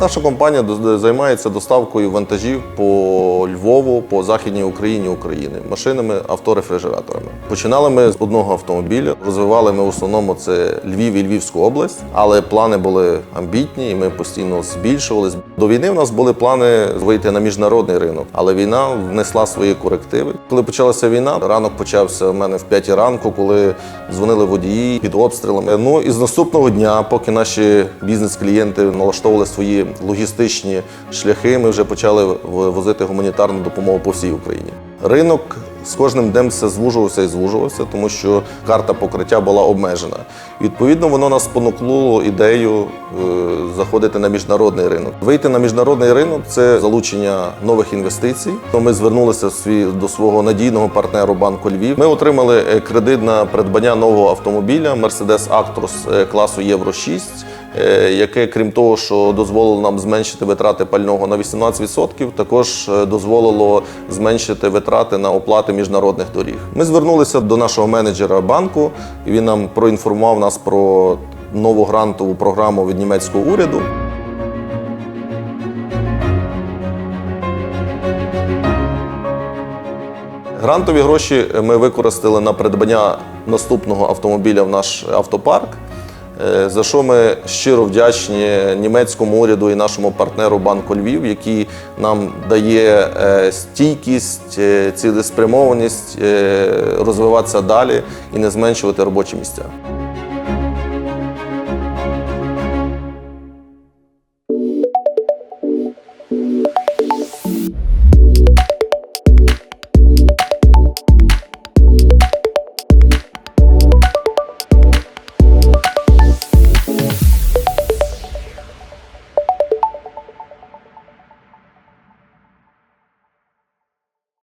Наша компанія займається доставкою вантажів по Львову, по Західній Україні України, машинами, авторефрижераторами. Починали ми з одного автомобіля. Розвивали ми в основному це Львів і Львівську область, але плани були амбітні, і ми постійно збільшувалися. До війни в нас були плани вийти на міжнародний ринок, але війна внесла свої корективи. Коли почалася війна, ранок почався в мене в 5 ранку, коли дзвонили водії під обстрілами. Ну і з наступного дня, поки наші бізнес-клієнти налаштовували свої логістичні шляхи, ми вже почали возити гуманітарну допомогу по всій Україні. Ринок з кожним днем все звужувався і звужувався, тому що карта покриття була обмежена. Відповідно, воно нас спонукнуло ідею е, заходити на міжнародний ринок. Вийти на міжнародний ринок це залучення нових інвестицій. То Ми звернулися до свого надійного партнеру банку Львів. Ми отримали е, кредит на придбання нового автомобіля Mercedes Actros е, класу Євро 6 е, яке, крім того, що дозволило нам зменшити витрати пального на 18%, також е, дозволило зменшити витрати на оплати міжнародних доріг. Ми звернулися до нашого менеджера банку, і він нам проінформував нас про нову грантову програму від німецького уряду. Грантові гроші ми використали на придбання наступного автомобіля в наш автопарк. Е, За що ми щиро вдячні німецькому уряду і нашому партнеру Банку Львів, який нам дає е, стійкість, е, цілеспрямованість розвиватися далі і не зменшувати робочі місця.